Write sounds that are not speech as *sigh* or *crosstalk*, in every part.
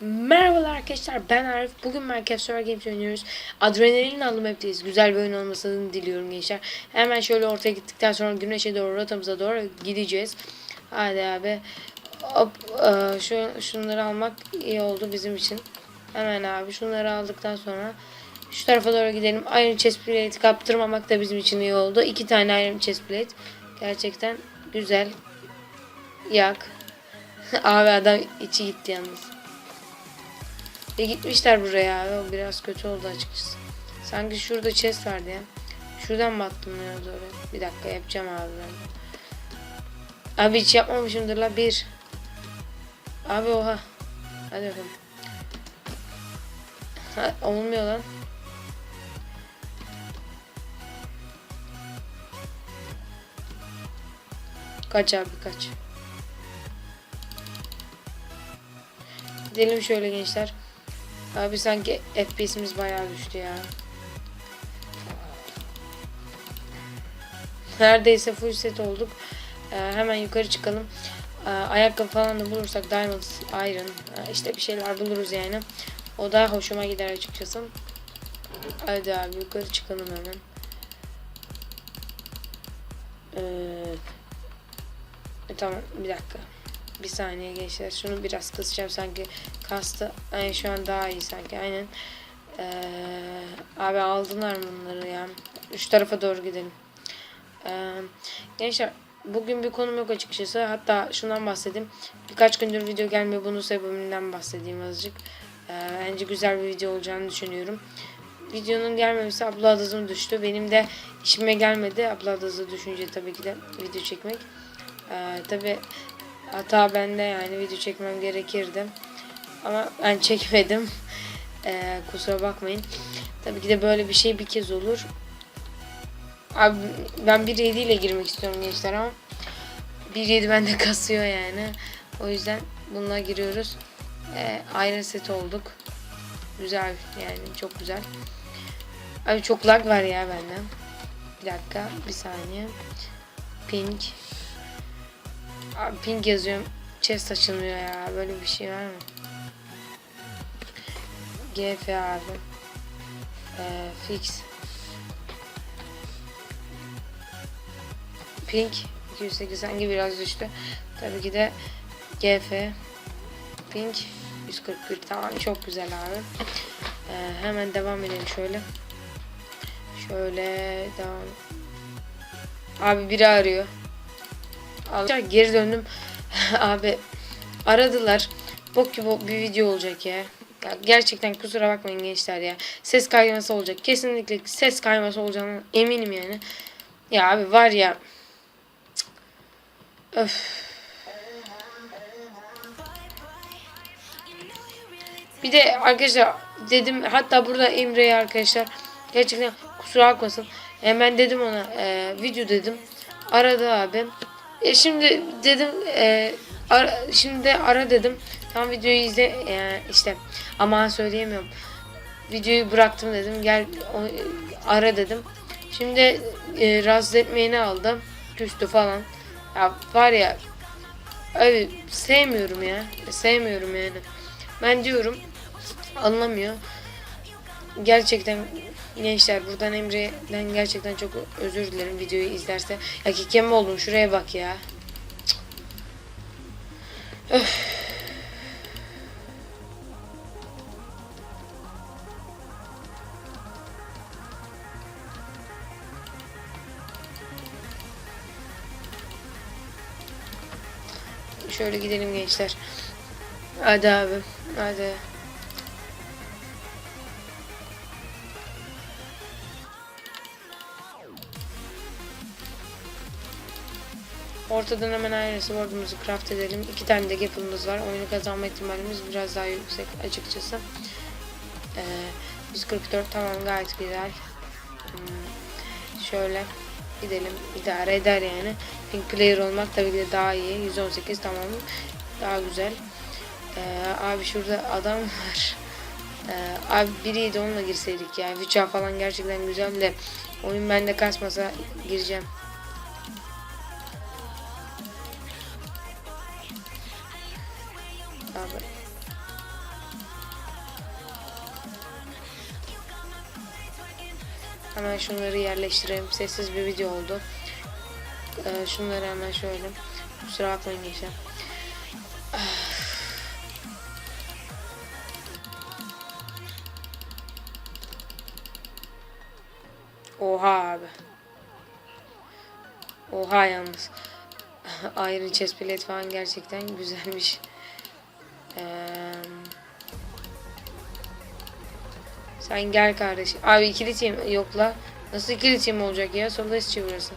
Merhabalar arkadaşlar ben Arif. Bugün Minecraft Survival Games oynuyoruz. Adrenalin aldım hepteyiz. Güzel bir oyun olmasını diliyorum gençler. Hemen şöyle ortaya gittikten sonra güneşe doğru rotamıza doğru gideceğiz. Hadi abi. Hop, e, şu, şunları almak iyi oldu bizim için. Hemen abi şunları aldıktan sonra şu tarafa doğru gidelim. Iron chest plate kaptırmamak da bizim için iyi oldu. İki tane iron chest plate. Gerçekten güzel. Yak. *laughs* abi adam içi gitti yalnız. E gitmişler buraya. O biraz kötü oldu açıkçası. Sanki şurada chest vardı ya. Şuradan mı attım ya doğru? Bir dakika yapacağım abi ben. Abi hiç yapmamışımdır la bir. Abi oha. Hadi bakalım. Ha, olmuyor lan. Kaç abi kaç. Gidelim şöyle gençler. Abi sanki FPS'imiz bayağı düştü ya. Neredeyse full set olduk. Ee, hemen yukarı çıkalım. Ee, ayakkabı falan da bulursak Diamond, Iron e, işte bir şeyler buluruz yani. O da hoşuma gider açıkçası. Hadi abi yukarı çıkalım hemen. Ee, e, tamam bir dakika. Bir saniye gençler. Şunu biraz kısacağım sanki kastı. Ay şu an daha iyi sanki. Aynen. Ee, abi aldılar bunları ya? Şu tarafa doğru gidelim. Ee, gençler bugün bir konum yok açıkçası. Hatta şundan bahsedeyim. Birkaç gündür video gelmiyor. Bunun sebebinden bahsedeyim azıcık. Ee, bence güzel bir video olacağını düşünüyorum. Videonun gelmemesi abla adızım düştü. Benim de işime gelmedi. Abla adızı düşünce tabii ki de video çekmek. Ee, tabii Hata bende yani video çekmem gerekirdi. Ama ben çekmedim. Ee, kusura bakmayın. Tabii ki de böyle bir şey bir kez olur. Abi ben 1.7 ile girmek istiyorum gençler ama 1.7 bende *laughs* kasıyor yani. O yüzden bununla giriyoruz. Ee, ayrı set olduk. Güzel yani çok güzel. Abi çok lag var ya benden. Bir dakika bir saniye. Pink. Abi pink yazıyorum. Chest açılmıyor ya. Böyle bir şey var mı? GF abi. Ee, fix. Pink 208 sanki biraz düştü. Tabii ki de GF Pink 141 tamam çok güzel abi. Ee, hemen devam edelim şöyle. Şöyle devam. Abi biri arıyor. Al- Geri döndüm. *laughs* Abi aradılar. Bok gibi bir video olacak ya. ya. Gerçekten kusura bakmayın gençler ya. Ses kayması olacak. Kesinlikle ses kayması olacağını eminim yani. Ya abi var ya. Öf. Bir de arkadaşlar dedim hatta burada Emre'ye arkadaşlar gerçekten kusura bakmasın. Ben dedim ona e, video dedim. Aradı abi. E şimdi dedim e, ara, şimdi ara dedim. Tam videoyu izle e, işte ama söyleyemiyorum. Videoyu bıraktım dedim. Gel o, ara dedim. Şimdi e, rahatsız etmeyeni aldım. Küstü falan. Ya var ya abi sevmiyorum ya. Sevmiyorum yani. Ben diyorum anlamıyor. Gerçekten gençler buradan Emre'den gerçekten çok özür dilerim videoyu izlerse. Ya kekem oldum şuraya bak ya. Öf. Şöyle gidelim gençler. Hadi abi. Hadi. Ortadan hemen ayrı sword'umuzu craft edelim. İki tane de gap'ımız var. Oyunu kazanma ihtimalimiz biraz daha yüksek açıkçası. Ee, 144 tamam gayet güzel. Hmm, şöyle gidelim. idare eder yani. Pink player olmak tabii ki de daha iyi. 118 tamam. Daha güzel. Ee, abi şurada adam *laughs* var. Ee, abi biriydi onunla girseydik ya. Witcher falan gerçekten güzel de oyun bende kasmasa gireceğim. Hemen şunları yerleştirelim. Sessiz bir video oldu. Ee, şunları hemen şöyle. Kusura bakmayın gençler. Oha abi. Oha yalnız. *laughs* Iron chest plate falan gerçekten güzelmiş. Ee, sen gel kardeş. Abi ikili team yok la. Nasıl ikili team olacak ya? Solda işçi burası.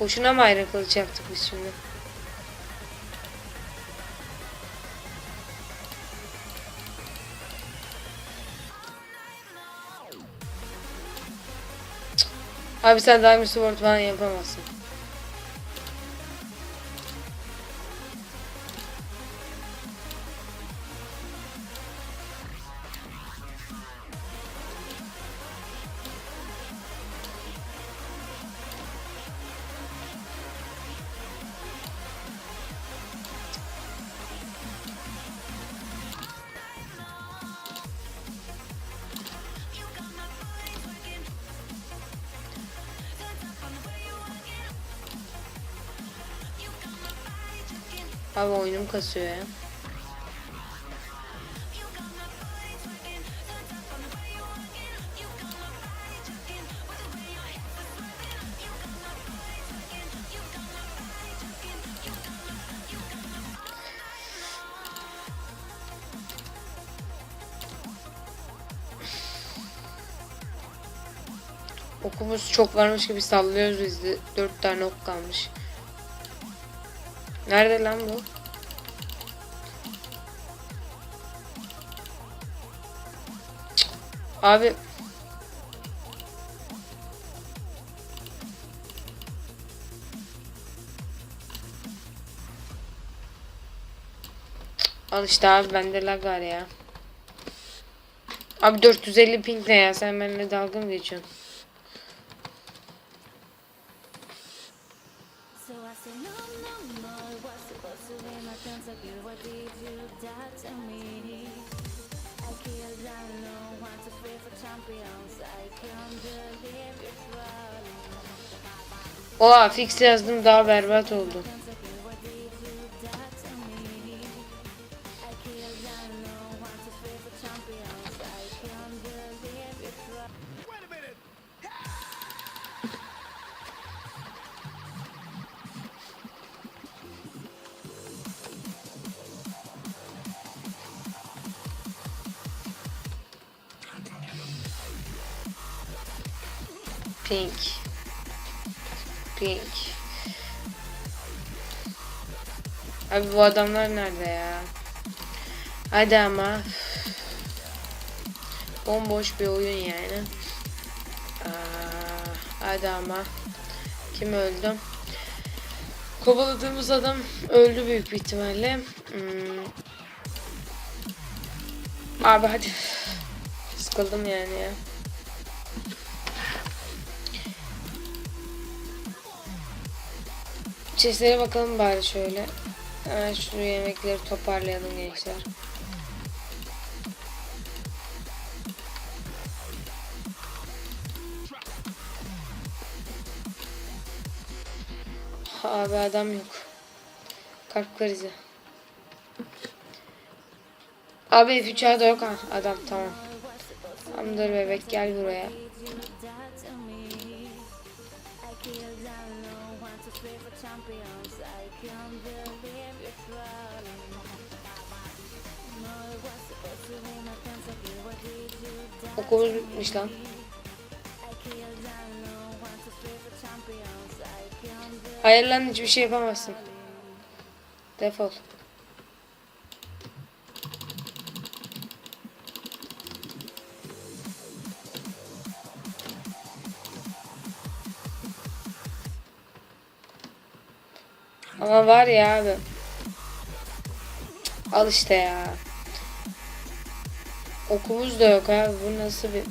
Boşuna mı ayrı kılıç yaptık biz şimdi? Abi sen Diamond Sword falan yapamazsın. Abi oyunum kasıyor ya. Okumuz çok varmış gibi sallıyoruz biz de. Dört tane ok kalmış. Nerede lan bu? Abi Al işte abi bende lag var ya. Abi 450 ping ne ya sen benimle dalga mı geçiyorsun? You, do to me? I killed alone, want to free for champions, I can't believe it's wrong. Oha fix yazdım daha berbat oldu. Pink. Pink. Abi bu adamlar nerede ya? Hadi ama. Bomboş bir oyun yani. Aa, hadi ama. Kim öldü? Kovaladığımız adam öldü büyük bir ihtimalle. Hmm. Abi hadi. Sıkıldım yani ya. Chestlere bakalım bari şöyle. Hemen şu yemekleri toparlayalım gençler. Abi adam yok. Kalp krizi. Abi F3 da yok ha. Adam tamam. Tamamdır bebek gel buraya. Okulumuz lan. Hayır lan hiçbir şey yapamazsın. Defol. Ama var ya abi. Al işte ya. Okumuz da yok abi. Bu nasıl bir...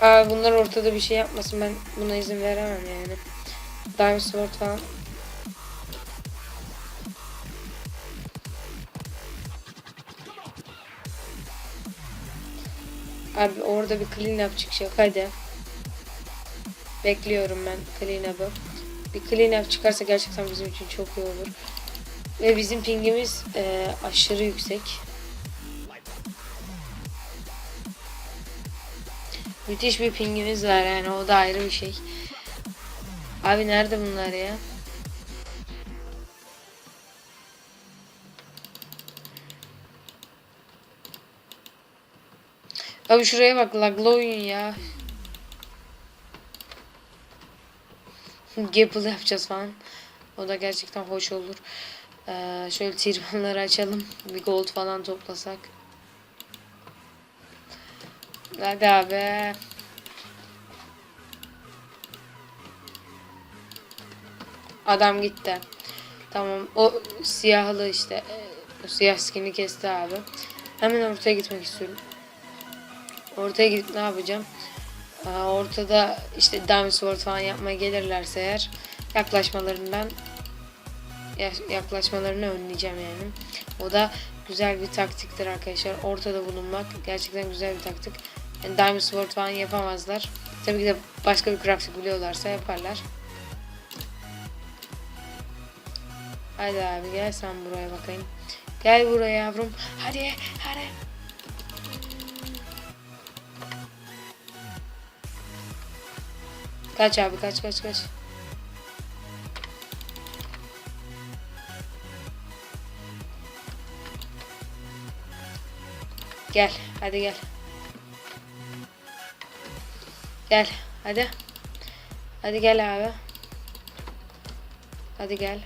Aa, bunlar ortada bir şey yapmasın ben buna izin veremem yani. Diamond Sword falan. Abi orada bir clean up çıkacak hadi. Bekliyorum ben clean up'ı. Bir clean up çıkarsa gerçekten bizim için çok iyi olur. Ve bizim pingimiz e, aşırı yüksek. Müthiş bir pingimiz var yani o da ayrı bir şey. Abi nerede bunlar ya? Abi şuraya bak laglı oyun ya. Gapple yapacağız falan. O da gerçekten hoş olur. Ee, şöyle tirmanları açalım. Bir gold falan toplasak. Hadi abi. Adam gitti. Tamam. O siyahlı işte. e, O siyah skin'i kesti abi. Hemen ortaya gitmek istiyorum. Ortaya gidip ne yapacağım? Ortada işte Diamond Sword falan yapmaya gelirlerse eğer yaklaşmalarından ya- yaklaşmalarını önleyeceğim yani. O da güzel bir taktiktir arkadaşlar. Ortada bulunmak gerçekten güzel bir taktik. Yani Diamond Sword falan yapamazlar. Tabii ki de başka bir crafting biliyorlarsa yaparlar. Hadi abi gel sen buraya bakayım. Gel buraya yavrum. Hadi hadi. Kaç abi kaç kaç kaç. Gel hadi gel. Gel hadi. Hadi gel abi. Hadi gel.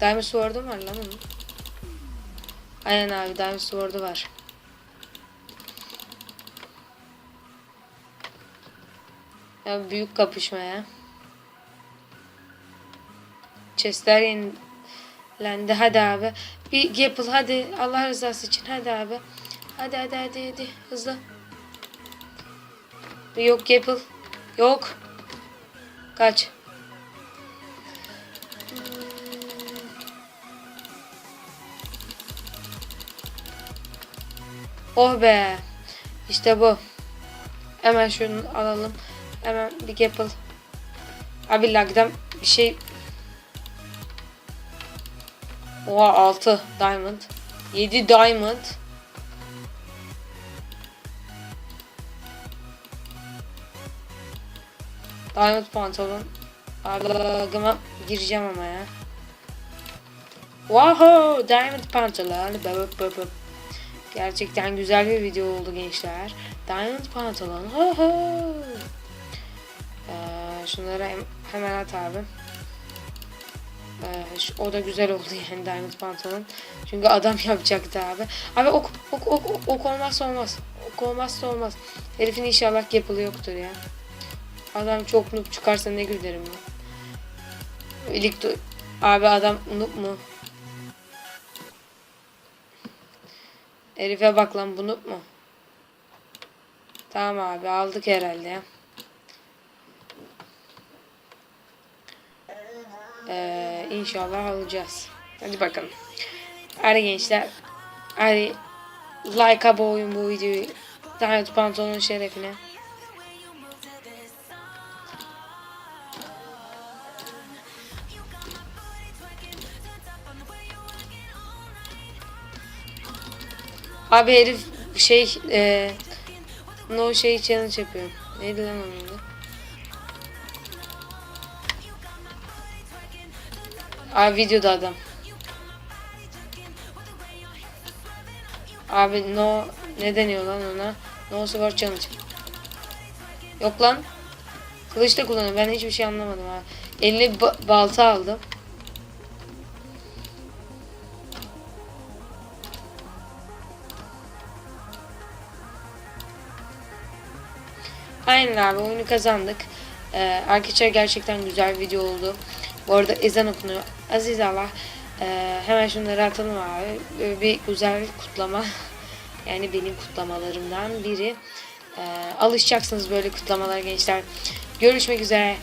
Diamond Sword'um var lan onun. Aynen abi Diamond Sword'u var. Ya büyük kapışma ya. Chestler yenilendi. Hadi abi. Bir Gapple hadi. Allah rızası için. Hadi abi. Hadi hadi hadi hadi. Hızlı. Yok Gapple. Yok. Kaç. Oh be. İşte bu. Hemen şunu alalım. Hemen bir Gapple. Abi lagdan bir şey. Oha 6 diamond. 7 diamond. Diamond pantolon. Lagıma gireceğim ama ya. Wow, diamond pantolon. Böp böp. Gerçekten güzel bir video oldu gençler. Diamond pantolon. Ho. Ee, şunları hem- hemen at abi. Ee, şu- o da güzel oldu *laughs* yani diamond pantolon. Çünkü adam *laughs* yapacaktı abi. Abi ok ok ok ok, olmazsa olmaz. Ok olmazsa olmaz. Herifin inşallah yapılı yoktur ya. Adam çok noob çıkarsa ne gülerim ya. İlk abi adam noob mu? Herife bak lan bunu mu? Tamam abi aldık herhalde ya. Ee, inşallah alacağız. Hadi bakalım. Hadi gençler. Hadi like abone olun bu videoyu. Diamond pantolonun şerefine. Abi herif şey e, no şey challenge yapıyor. Neydi lan onun adı? Abi videoda adam. Abi no ne deniyor lan ona? No sword challenge. Yok lan. Kılıç da kullanıyor. Ben hiçbir şey anlamadım ha. Eline ba- balta aldı. Aynen abi oyunu kazandık. Ee, arkadaşlar gerçekten güzel bir video oldu. Bu arada ezan okunuyor. Aziz Allah Ee, hemen şunları atalım abi. Böyle bir güzel kutlama. *laughs* Yani benim kutlamalarımdan biri. Ee, alışacaksınız böyle kutlamalara gençler. Görüşmek üzere.